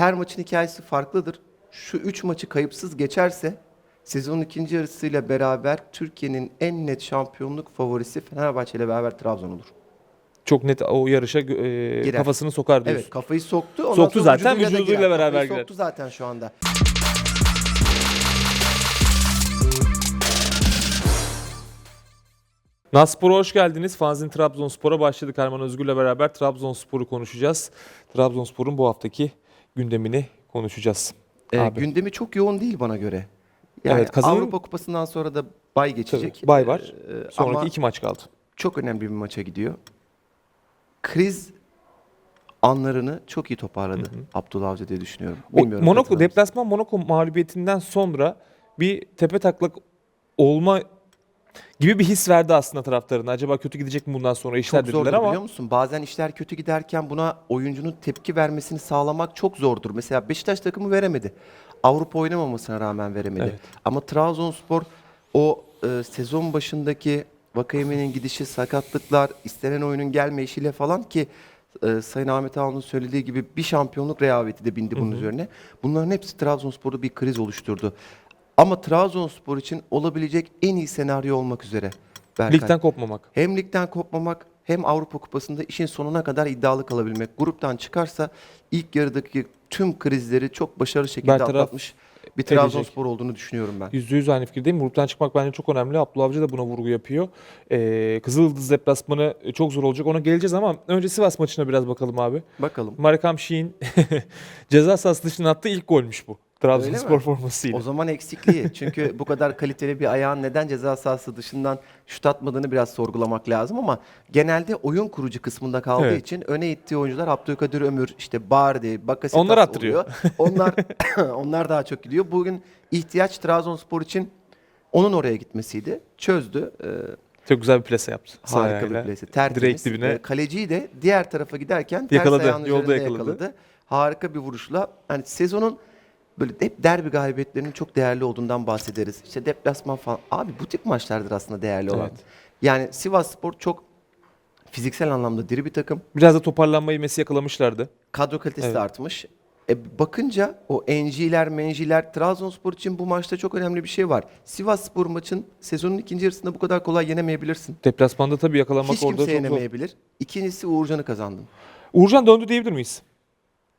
her maçın hikayesi farklıdır. Şu üç maçı kayıpsız geçerse sezonun ikinci yarısıyla beraber Türkiye'nin en net şampiyonluk favorisi Fenerbahçe ile beraber Trabzon olur. Çok net o yarışa e, Girer. kafasını sokar diyorsun. Evet kafayı soktu. Ondan Soktu sonra zaten, vücuduyla da girer. beraber Kafayı girer. Soktu zaten şu anda. Naspor'a hoş geldiniz. Fanzin Trabzonspor'a başladık. Erman Özgür'le beraber Trabzonspor'u konuşacağız. Trabzonspor'un bu haftaki gündemini konuşacağız. Ee, Abi. gündemi çok yoğun değil bana göre. Yani Evet, kazanır- Avrupa Kupası'ndan sonra da bay geçecek. Tabii, bay var. Ee, Sonraki ama iki maç kaldı. çok önemli bir maça gidiyor. Kriz anlarını çok iyi toparladı Abdullah Avcı diye düşünüyorum. Bilmiyorum Monaco, deplasman Monaco mağlubiyetinden sonra bir tepe taklak olma gibi bir his verdi aslında taraftarına. Acaba kötü gidecek mi bundan sonra işler çok dediler zordur ama biliyor musun? Bazen işler kötü giderken buna oyuncunun tepki vermesini sağlamak çok zordur. Mesela Beşiktaş takımı veremedi. Avrupa oynamamasına rağmen veremedi. Evet. Ama Trabzonspor o e, sezon başındaki Vakayeme'nin gidişi, sakatlıklar, istenen oyunun gelmeyişiyle falan ki e, Sayın Ahmet Ağaoğlu'nun söylediği gibi bir şampiyonluk rehaveti de bindi bunun üzerine. Bunların hepsi Trabzonspor'da bir kriz oluşturdu. Ama Trabzonspor için olabilecek en iyi senaryo olmak üzere. Berkay. ligden kopmamak. Hem ligden kopmamak hem Avrupa Kupası'nda işin sonuna kadar iddialı kalabilmek. Gruptan çıkarsa ilk yarıdaki tüm krizleri çok başarılı şekilde Bertaraf atlatmış bir. Trabzonspor olduğunu düşünüyorum ben. Yüzde yüz aynı fikirdeyim. Gruptan çıkmak bence çok önemli. Abdullah Avcı da buna vurgu yapıyor. Ee, Kızıldız deplasmanı çok zor olacak. Ona geleceğiz ama önce Sivas maçına biraz bakalım abi. Bakalım. Marekam Şiin ceza sahası dışına attığı ilk golmüş bu. Trabzonspor formasıyla. O zaman eksikliği. Çünkü bu kadar kaliteli bir ayağın neden ceza sahası dışından şut atmadığını biraz sorgulamak lazım ama genelde oyun kurucu kısmında kaldığı Evet. için öne ittiği oyuncular Abdülkadir Ömür, işte Bardi, Bakasetas Onlar attırıyor. oluyor. Onlar onlar daha çok gidiyor. Bugün ihtiyaç Trabzonspor için onun oraya gitmesiydi. Çözdü. Ee, Çok güzel bir plase yaptı. Harika bir plase. Tertemiz. Direkt dibine. Ee, Kaleciyi de diğer tarafa giderken ters Yakaladı, ayağının yolda üzerinde yakaladı. Harika bir vuruşla. Hani sezonun böyle hep derbi galibiyetlerinin çok değerli olduğundan bahsederiz. İşte deplasman falan. Abi bu tip maçlardır aslında değerli olan. Evet. Yani Sivas Spor çok fiziksel anlamda diri bir takım. Biraz da toparlanmayı Messi yakalamışlardı. Kadro kalitesi Evet. de artmış. E, bakınca o NG'ler, menciler Trabzonspor için bu maçta çok önemli bir şey var. Sivas Spor maçın sezonun ikinci yarısında bu kadar kolay yenemeyebilirsin. Deplasmanda tabii yakalamak Hiç orada kimse çok zor. yenemeyebilir. İkincisi Uğurcan'ı kazandın. Uğurcan döndü diyebilir miyiz?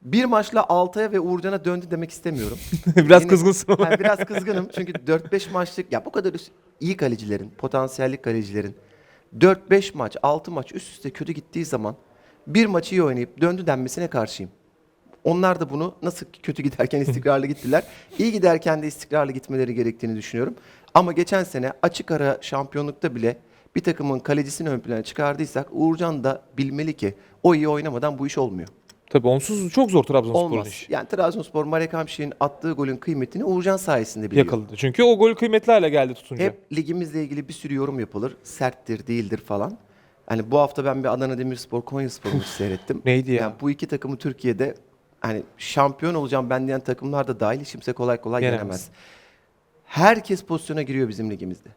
Bir maçla Altay'a ve Uğurcan'a döndü demek istemiyorum. Biraz Yine- kızgınsın ama. Yani biraz kızgınım çünkü 4-5 maçlık ya bu kadar üst- iyi kalecilerin, potansiyelli kalecilerin 4-5 maç, 6 maç üst üste kötü gittiği zaman bir maçı iyi oynayıp döndü denmesine karşıyım. Onlar da bunu nasıl kötü giderken istikrarlı gittiler. iyi giderken de istikrarlı gitmeleri gerektiğini düşünüyorum. Ama geçen sene açık ara şampiyonlukta bile bir takımın kalecisini ön plana çıkardıysak Uğurcan da bilmeli ki o iyi oynamadan bu iş olmuyor. Tabii onsuz çok zor Trabzonspor'un Olmaz. işi. Yani Trabzonspor Marek Hamşik'in attığı golün kıymetini Uğurcan sayesinde biliyor. Yakaladı. Çünkü o gol kıymetli hale geldi tutunca. Hep ligimizle ilgili bir sürü yorum yapılır. Serttir, değildir falan. Hani bu hafta ben bir Adana Demirspor Konyaspor maçı seyrettim. Neydi ya? Yani bu iki takımı Türkiye'de hani şampiyon olacağım ben diyen takımlar da dahil hiç kimse kolay kolay Yenemez. yenemez. Herkes pozisyona giriyor bizim ligimizde.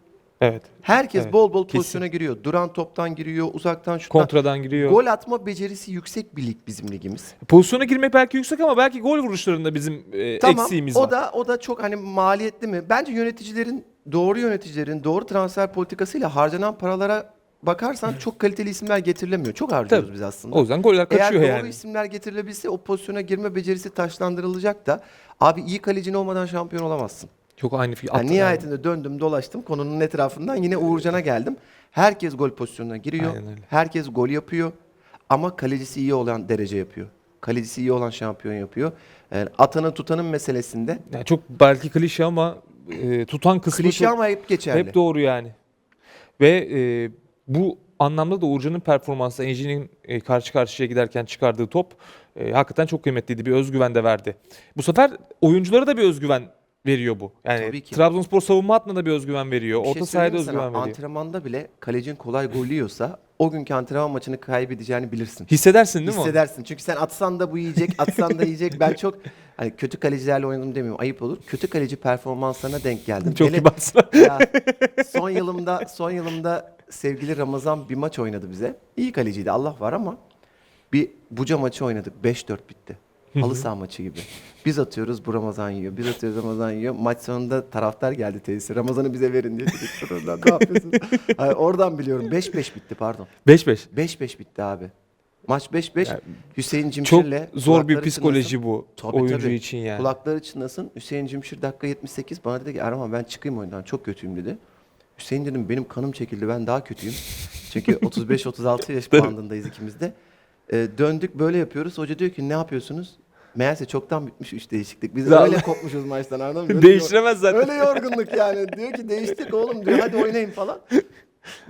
Evet. Herkes Evet, bol bol kesin. pozisyona giriyor. Duran toptan giriyor, uzaktan şuttan. Kontradan giriyor. Gol atma becerisi yüksek bir lig bizim ligimiz. Pozisyona girmek belki yüksek ama belki gol vuruşlarında bizim e, Tamam. eksiğimiz o var. da o da çok hani maliyetli mi? Bence yöneticilerin doğru yöneticilerin doğru transfer politikasıyla harcanan paralara bakarsan çok kaliteli isimler getirilemiyor. Çok harcıyoruz Tabii. biz aslında. O yüzden goller Eğer kaçıyor doğru yani. isimler getirilebilse o pozisyona girme becerisi taşlandırılacak da abi iyi kalecin olmadan şampiyon olamazsın. Çok aynı fikir. Yani nihayetinde döndüm dolaştım konunun etrafından yine Uğurcan'a geldim. Herkes gol pozisyonuna giriyor. Aynen öyle. Herkes gol yapıyor. Ama kalecisi iyi olan derece yapıyor. Kalecisi iyi olan şampiyon yapıyor. Yani atanın tutanın meselesinde Yani çok belki klişe ama e, tutan kısmı klişe çok- ama hep geçerli. hep doğru yani. Ve e, bu anlamda da Uğurcan'ın performansı, Enji'nin e, karşı karşıya giderken çıkardığı top e, hakikaten çok kıymetliydi. Bir özgüven de verdi. Bu sefer oyunculara da bir özgüven veriyor bu. Yani Tabii ki. Trabzonspor savunma hattına da bir özgüven veriyor. Bir şey Orta sahada söyleyeyim mi sana? özgüven veriyor. Antrenmanda bile kalecin kolay gol yiyorsa o günkü antrenman maçını kaybedeceğini bilirsin. Hissedersin değil mi? onu? Hissedersin. Çünkü sen atsan da bu yiyecek, atsan da yiyecek. Ben çok hani kötü kalecilerle oynadım demiyorum. Ayıp olur. Kötü kaleci performanslarına denk geldim. Çok Hele- kibarsın. Ya, son yılımda son yılımda sevgili Ramazan bir maç oynadı bize. İyi kaleciydi Allah var ama bir Buca maçı oynadık. 5-4 bitti. Halı saha maçı gibi. Biz atıyoruz bu Ramazan yiyor. Biz atıyoruz Ramazan yiyor. Maç sonunda taraftar geldi tesise. Ramazan'ı bize verin diye dedik. Ne yapıyorsunuz? Hayır, oradan biliyorum. 5-5 bitti pardon. 5-5. 5-5 bitti abi. Maç 5-5. Yani Hüseyin Çok Cimşir'le zor bir kulakları psikoloji çınlasın. bu Tabii, oyuncu tabii. için yani. Kulakları çınlasın. Hüseyin Cimşir dakika 78 bana dedi ki Erman ben çıkayım oyundan çok kötüyüm dedi. Hüseyin dedim benim kanım çekildi ben daha kötüyüm. Çünkü 35-36 yaş bandındayız ikimiz de. Ee, döndük böyle yapıyoruz. Hoca diyor ki ne yapıyorsunuz? Meğerse çoktan bitmiş üç değişiklik. Biz öyle kopmuşuz maçtan anladın mı? Değiştiremez zaten. Öyle yorgunluk yani. Diyor ki değiştik oğlum diyor hadi oynayın falan.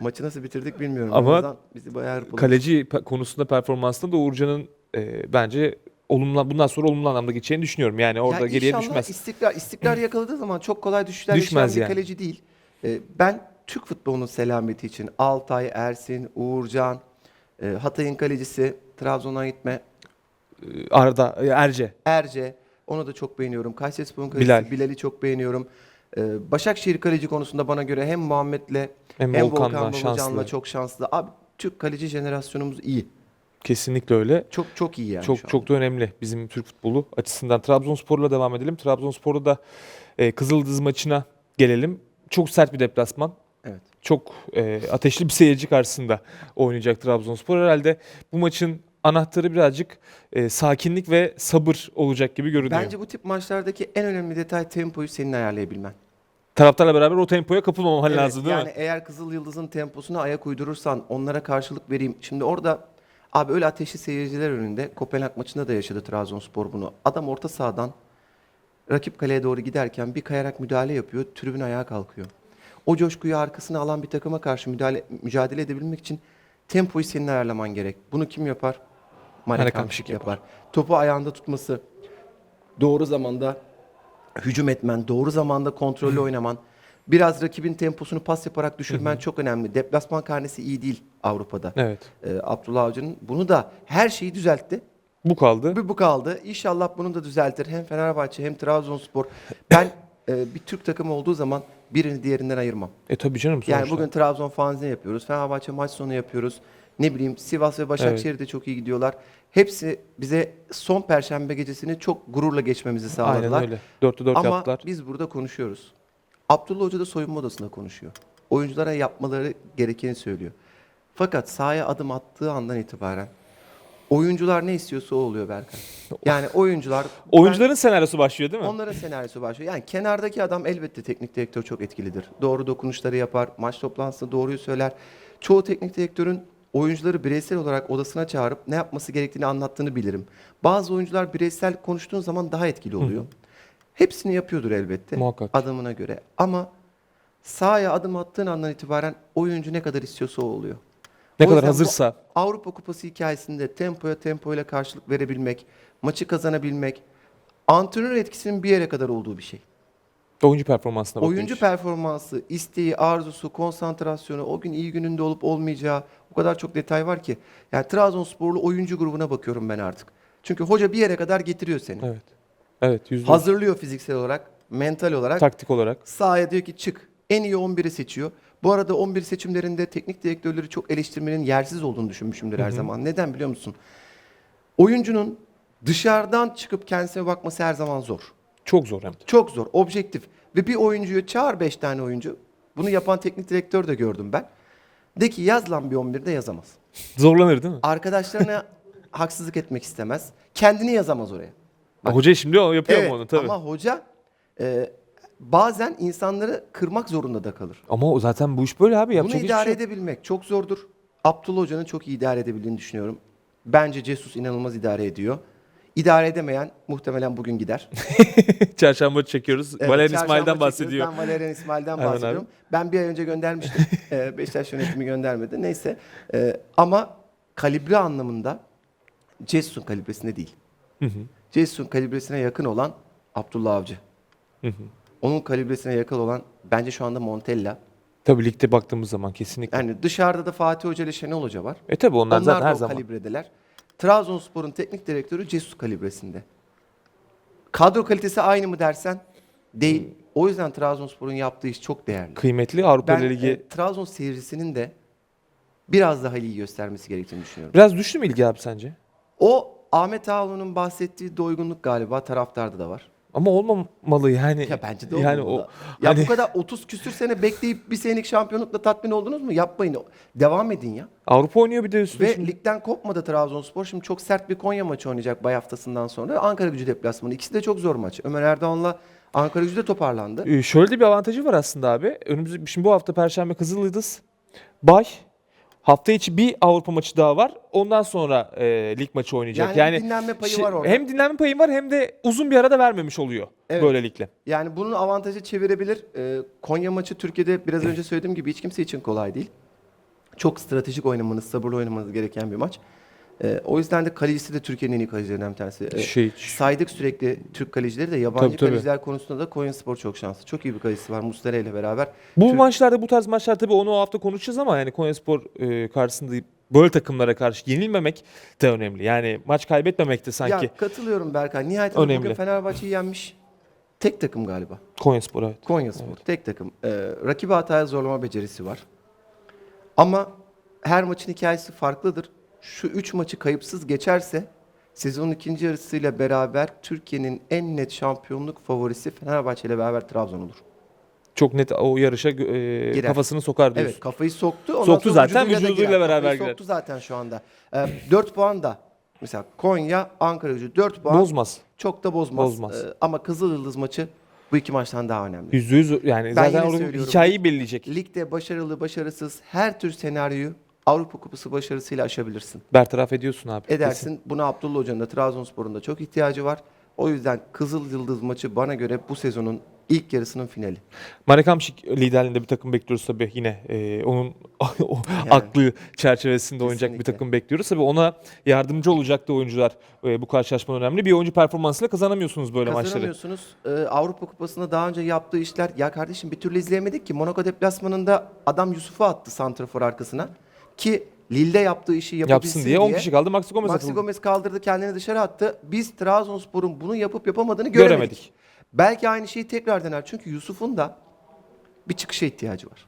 Maçı nasıl bitirdik bilmiyorum. Ama bizi bayağı hırpaladı. Kaleci konusunda performansında da Uğurcan'ın e, bence olumlu bundan sonra olumlu anlamda geçeceğini düşünüyorum. Yani orada Ya geriye düşmez. istikrar, istikrar yakaladığı zaman çok kolay düşüşler Düşmez yaşayan bir yani. kaleci değil. Ee, ben Türk futbolunun selameti için Altay, Ersin, Uğurcan, e, Hatay'ın kalecisi, Trabzon'a gitme, E, Arda, e, Erce. Erce, onu da çok beğeniyorum. Kayserispor'un kalecisi Bilal. Bilal'i çok beğeniyorum. Ee, Başakşehir kaleci konusunda bana göre hem Muhammed'le Hem, hem Volkan'la Volkan Babacan'la şanslı. çok şanslı. Abi Türk kaleci jenerasyonumuz iyi. Kesinlikle öyle. Çok çok iyi yani çok şu çok da önemli bizim Türk futbolu açısından. Trabzonspor'la devam edelim. Trabzonspor'da da e, Kızıldız maçına gelelim. Çok sert bir deplasman. Evet. Çok e, ateşli bir seyirci karşısında oynayacak Trabzonspor. Herhalde bu maçın anahtarı birazcık e, sakinlik ve sabır olacak gibi görünüyor. Bence bu tip maçlardaki en önemli detay tempoyu senin ayarlayabilmen. Taraftarla beraber o tempoya kapılmaman Evet, lazım değil yani mi? eğer Kızıl Yıldız'ın temposuna ayak uydurursan, onlara karşılık vereyim. Şimdi orada abi öyle ateşli seyirciler önünde Kopenhag maçında da yaşadı Trabzonspor bunu. Adam orta sahadan rakip kaleye doğru giderken bir kayarak müdahale yapıyor, tribün ayağa kalkıyor. O coşkuyu arkasına alan bir takıma karşı müdahale, mücadele edebilmek için tempoyu senin ayarlaman gerek. Bunu kim yapar? Marek Hamšík yapar. Topu ayağında tutması, doğru zamanda hücum etmen, doğru zamanda kontrollü oynaman, biraz rakibin temposunu pas yaparak düşürmen çok önemli. Deplasman karnesi iyi değil Avrupa'da. Evet. Ee, Abdullah Avcı'nın bunu da her şeyi düzeltti. Bu kaldı. Bir bu kaldı. İnşallah bunu da düzeltir. Hem Fenerbahçe hem Trabzonspor. Ben e, bir Türk takımı olduğu zaman birini diğerinden ayırmam. E tabii canım Yani sonuçta. bugün Trabzon fanzine yapıyoruz. Fenerbahçe maç sonu yapıyoruz. Ne bileyim Sivas ve Başakşehir de çok iyi gidiyorlar. Hepsi bize son perşembe gecesini çok gururla geçmemizi sağladılar. Aynen öyle. Dörtte dört Ama yaptılar. biz burada konuşuyoruz. Abdullah Hoca da soyunma odasında konuşuyor. Oyunculara yapmaları gerekeni söylüyor. Fakat sahaya adım attığı andan itibaren oyuncular ne istiyorsa o oluyor Berkan. Yani oyuncular Oyuncuların senaryosu başlıyor değil mi? onların senaryosu başlıyor. Yani kenardaki adam elbette teknik direktör çok etkilidir. Doğru dokunuşları yapar, maç toplantısında doğruyu söyler. Çoğu teknik direktörün oyuncuları bireysel olarak odasına çağırıp ne yapması gerektiğini anlattığını bilirim. Bazı oyuncular bireysel konuştuğun zaman daha etkili oluyor. Hepsini yapıyordur elbette Muhakkak. adamına göre. Ama sahaya adım attığın andan itibaren oyuncu ne kadar istiyorsa o oluyor. Ne O kadar hazırsa. Avrupa Kupası hikayesinde tempoya tempoyla karşılık verebilmek, maçı kazanabilmek, antrenör etkisinin bir yere kadar olduğu bir şey. Oyuncu performansına bakıyor Oyuncu performansı, isteği, arzusu, konsantrasyonu, o gün iyi gününde olup olmayacağı o kadar çok detay var ki. Yani Trabzonsporlu oyuncu grubuna bakıyorum ben artık. Çünkü hoca bir yere kadar getiriyor seni. Evet. Evet. Yüzde yüz. Hazırlıyor fiziksel olarak, mental olarak. Taktik olarak. Sahaya diyor ki çık. En iyi 11'i seçiyor. Bu arada 11 seçimlerinde teknik direktörleri çok eleştirmenin yersiz olduğunu düşünmüşümdür her zaman. Neden biliyor musun? Oyuncunun dışarıdan çıkıp kendisine bakması her zaman zor. Çok zor hem de. Çok zor, objektif. Ve bir oyuncuyu çağır 5 tane oyuncu. Bunu yapan teknik direktör de gördüm ben. De ki yaz lan bir 11'de yazamaz. Zorlanır değil mi? Arkadaşlarına haksızlık etmek istemez. Kendini yazamaz oraya. Bak. Hoca şimdi o yapıyor Evet mu onu tabii. ama hoca e, bazen insanları kırmak zorunda da kalır. Ama o zaten bu iş böyle abi. Bunu Yapacak hiçbir idare şey edebilmek çok zordur. Abdullah Hoca'nın çok iyi idare edebildiğini düşünüyorum. Bence Jesus inanılmaz idare ediyor. İdare edemeyen muhtemelen bugün gider. Çarşamba çekiyoruz. Evet, Valerian çarşamba İsmail'den bahsediyor. Ben Valerian İsmail'den Erman abi. bahsediyorum. Ben bir ay önce göndermiştim. Ee, Beşiktaş yönetimi göndermedi. Neyse. Ee, ama kalibre anlamında Jesus'un kalibresinde değil. Jesus'un kalibresine yakın olan Abdullah Avcı. Hı hı. Onun kalibresine yakın olan bence şu anda Montella. Tabii ligde baktığımız zaman kesinlikle. Yani dışarıda da Fatih Hoca ile Şenol Hoca var. e tabii onlar, Onlar zaten her zaman. kalibredeler. Trabzonspor'un teknik direktörü Jesus kalibresinde. Kadro kalitesi aynı mı dersen değil. O yüzden Trabzonspor'un yaptığı iş çok değerli. Kıymetli Avrupa Ben Ligi. e, Trabzon seyircisinin de biraz daha iyi göstermesi gerektiğini düşünüyorum. Biraz düştü mü ilgi abi sence? O Ahmet Ağaoğlu'nun bahsettiği doygunluk galiba taraftarda da var. Ama olmamalı yani. Ya bence de yani olmamalı. o Ya hani bu kadar 30 küsür sene bekleyip bir senelik şampiyonlukla tatmin oldunuz mu? Yapmayın. Devam edin ya. Avrupa oynuyor bir de üstüne. Ve şimdi. ligden kopmadı Trabzonspor. Şimdi çok sert bir Konya maçı oynayacak bay haftasından sonra. Ankara gücü deplasmanı. İkisi de çok zor maç. Ömer Erdoğan'la Ankara gücü de toparlandı. Ee, şöyle de bir avantajı var aslında abi. Önümüz şimdi bu hafta Perşembe Kızılyıldız, Bay. Hafta içi bir Avrupa maçı daha var. Ondan sonra e, lig maçı oynayacak. Yani, Yani, dinlenme payı şey- var orada. hem dinlenme payı var hem de uzun bir arada vermemiş oluyor Evet. böylelikle. Yani bunun avantajı çevirebilir. Ee, Konya maçı Türkiye'de biraz önce söylediğim gibi hiç kimse için kolay değil. Çok stratejik oynamanız, sabırlı oynamanız gereken bir maç. Ee, o yüzden de kalecisi de Türkiye'nin en iyi kalecilerinden bir tanesi. Ee, Şey, saydık sürekli Türk kalecileri de yabancı Tabii, tabii. kaleciler konusunda da Konya Spor çok şanslı. Çok iyi bir kalecisi var Muslera ile beraber. Bu Türk- maçlarda bu tarz maçlar tabii onu o hafta konuşacağız ama yani Konyaspor e, karşısında böyle takımlara karşı yenilmemek de önemli. Yani maç kaybetmemek de sanki Ya katılıyorum Berkay. Nihayet Önemli. bugün Fenerbahçe'yi yenmiş. Tek takım galiba. Konyaspor evet. Konya Spor. Tek takım. Ee, rakibi hataya zorlama becerisi var. Ama her maçın hikayesi farklıdır. Şu üç maçı kayıpsız geçerse sezonun ikinci yarısıyla beraber Türkiye'nin en net şampiyonluk favorisi Fenerbahçe ile beraber Trabzon olur. Çok net o yarışa e, Girer. kafasını sokar diyorsun. Evet kafayı soktu. Ondan Soktu sonra zaten, da vücuduyla girer. beraber Kafayı girer. Soktu zaten şu anda. Ee, 4 puan da mesela Konya, Ankara gücü 4 puan. Bozmaz. Çok da bozmaz. Bozmaz. Ee, ama Kızıl Yıldız maçı bu iki maçtan daha önemli. Yüzde yüz yani Ben zaten yine orada söylüyorum. hikayeyi belirleyecek. Ligde başarılı, başarısız her tür senaryoyu Avrupa Kupası başarısıyla aşabilirsin. Bertaraf ediyorsun abi. Edersin. Buna Abdullah Hoca'nın da Trabzonspor'un da çok ihtiyacı var. O yüzden Kızıl Yıldız maçı bana göre bu sezonun ilk yarısının finali. Marek Hamšík liderliğinde bir takım bekliyoruz tabii yine e, onun o aklı çerçevesinde oynayacak bir Kesinlikle. takım bekliyoruz. Tabii ona yardımcı olacak da oyuncular e, bu karşılaşmanın önemli. Bir oyuncu performansıyla kazanamıyorsunuz böyle maçları. Kazanamıyorsunuz. Ee, Avrupa Kupası'nda daha önce yaptığı işler ya kardeşim bir türlü izleyemedik ki. Monaco deplasmanında adam Yusuf'u attı santrafor arkasına ki Lille'de yaptığı işi yapabilsin Yapsın diye 10 kişi kaldı. Maxi Gomez Maxi atıldı. Gomez kaldırdı kendini dışarı attı. Biz Trabzonspor'un bunu yapıp yapamadığını göremedik. Göremedik. Belki aynı şeyi tekrar dener. Çünkü Yusuf'un da bir çıkışa ihtiyacı var.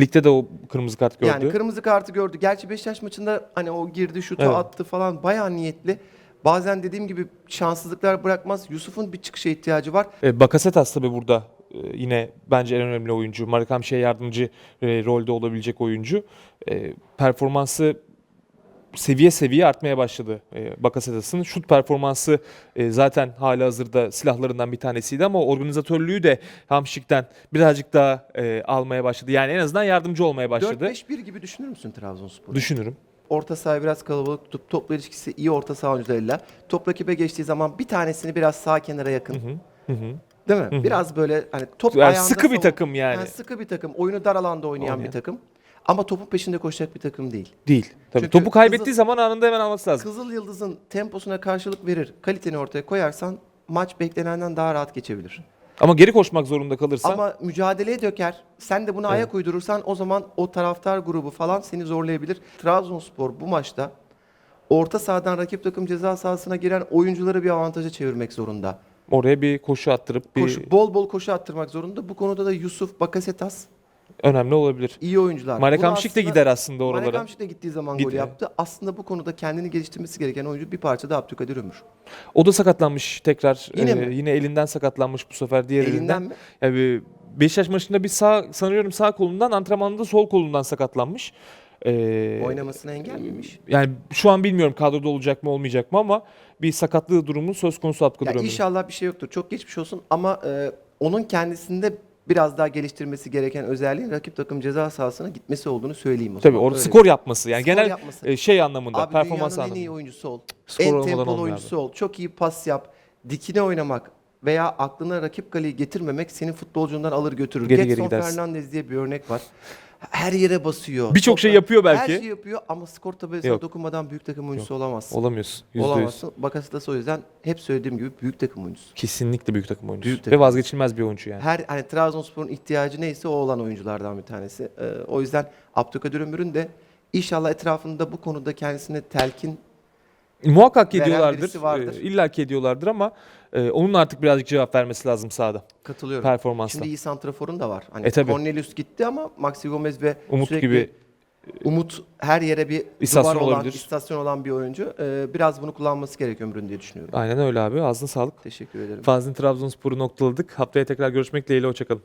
Ligde de o kırmızı kart gördü. Yani kırmızı kartı gördü. Gerçi Beşiktaş maçında hani o girdi şutu Evet. attı falan bayağı niyetli. Bazen dediğim gibi şanssızlıklar bırakmaz. Yusuf'un bir çıkışa ihtiyacı var. E, Bakasetas tabii burada yine bence en önemli oyuncu. Marek Hamšík'e yardımcı e, rolde olabilecek oyuncu. E, performansı seviye seviye artmaya başladı e, Bakasetas'ın. Şut performansı e, zaten hala hazırda silahlarından bir tanesiydi ama organizatörlüğü de Hamşik'ten birazcık daha e, almaya başladı. Yani en azından yardımcı olmaya başladı. 4-5-1 gibi düşünür müsün Trabzonspor'u? Düşünürüm. Orta saha biraz kalabalık tutup topla ilişkisi iyi orta saha oyuncularıyla. Top rakibe geçtiği zaman bir tanesini biraz sağ kenara yakın. Hı hı. Hı hı. Değil mi? Biraz böyle hani top Yani ayağında sıkı bir takım yani. Ha, sıkı bir takım. Oyunu dar alanda oynayan Oynayan. bir takım. Ama topun peşinde koşacak bir takım değil. Değil. Tabii. Çünkü Topu kaybettiği Kızıl- zaman anında hemen alması lazım. Kızıl Yıldız'ın temposuna karşılık verir. Kaliteni ortaya koyarsan maç beklenenden daha rahat geçebilir. Ama geri koşmak zorunda kalırsa Ama mücadeleye döker. Sen de buna ayak uydurursan o zaman o taraftar grubu falan seni zorlayabilir. Trabzonspor bu maçta orta sahadan rakip takım ceza sahasına giren oyuncuları bir avantaja çevirmek zorunda. Oraya bir koşu attırıp bir Koşu, bol bol koşu attırmak zorunda. Bu konuda da Yusuf, Bakasetas önemli olabilir. iyi oyuncular. Marek Bunu Hamšík de aslında- gider aslında Marek oralara. Hamšík de gittiği zaman gol Gidiyor. yaptı. Aslında bu konuda kendini geliştirmesi gereken oyuncu bir parça da Abdülkadir Ömür. O da sakatlanmış tekrar. Yine Ee, mi? yine elinden sakatlanmış bu sefer diğer elinden. Elinden mi? Yani Beşiktaş maçında bir sağ sanıyorum sağ kolundan antrenmanda sol kolundan sakatlanmış. Ee, Oynamasına engel miymiş? Yani şu an bilmiyorum kadroda olacak mı olmayacak mı ama bir sakatlığı durumu söz konusu Abdülkadir Ya Ömür'ün. inşallah bir şey yoktur. Çok geçmiş olsun ama e, onun kendisinde biraz daha geliştirmesi gereken özelliğin rakip takım ceza sahasına gitmesi olduğunu söyleyeyim o Tabii zaman. orada Öyle. skor yapması yani Skor genel yapması. e, şey anlamında Abi performans dünyanın en iyi anlamında. oyuncusu ol. Skor en olmadan tempolu olmuyor oyuncusu ol. Çok iyi pas yap. Dikine oynamak veya aklına rakip kaleyi getirmemek seni futbolcundan alır götürür. Geri geri Getson gidersin. Fernandez diye bir örnek var. Her yere basıyor. Birçok şey yapıyor belki. Her şey yapıyor ama skor tabelasına Yok. dokunmadan büyük takım oyuncusu olamazsın. Olamıyorsun. Yüzde yüz. Olamazsın. Bakasetas o yüzden hep söylediğim gibi büyük takım oyuncusu. Kesinlikle büyük takım oyuncusu. Büyük Ve takım. vazgeçilmez bir oyuncu yani. Her hani Trabzonspor'un ihtiyacı neyse o olan oyunculardan bir tanesi. Ee, o yüzden Abdülkadir Ömür'ün de inşallah etrafında bu konuda kendisine telkin Muhakkak Veren birisi ediyorlardır. Ee, illa ki ediyorlardır ama e, onun artık birazcık cevap vermesi lazım sahada. Katılıyorum. Performansta. Şimdi iyi santraforun da var. Hani E, tabii. Cornelius gitti ama Maxi Gomez ve Umut sürekli gibi e, Umut her yere bir İstasyon duvar olan, istasyon olan bir oyuncu. Ee, biraz bunu kullanması gerek ömrün diye düşünüyorum. aynen öyle abi. Ağzına sağlık. Teşekkür ederim. Fanzin Trabzonspor'u noktaladık. Haftaya tekrar görüşmek dileğiyle. Hoşçakalın.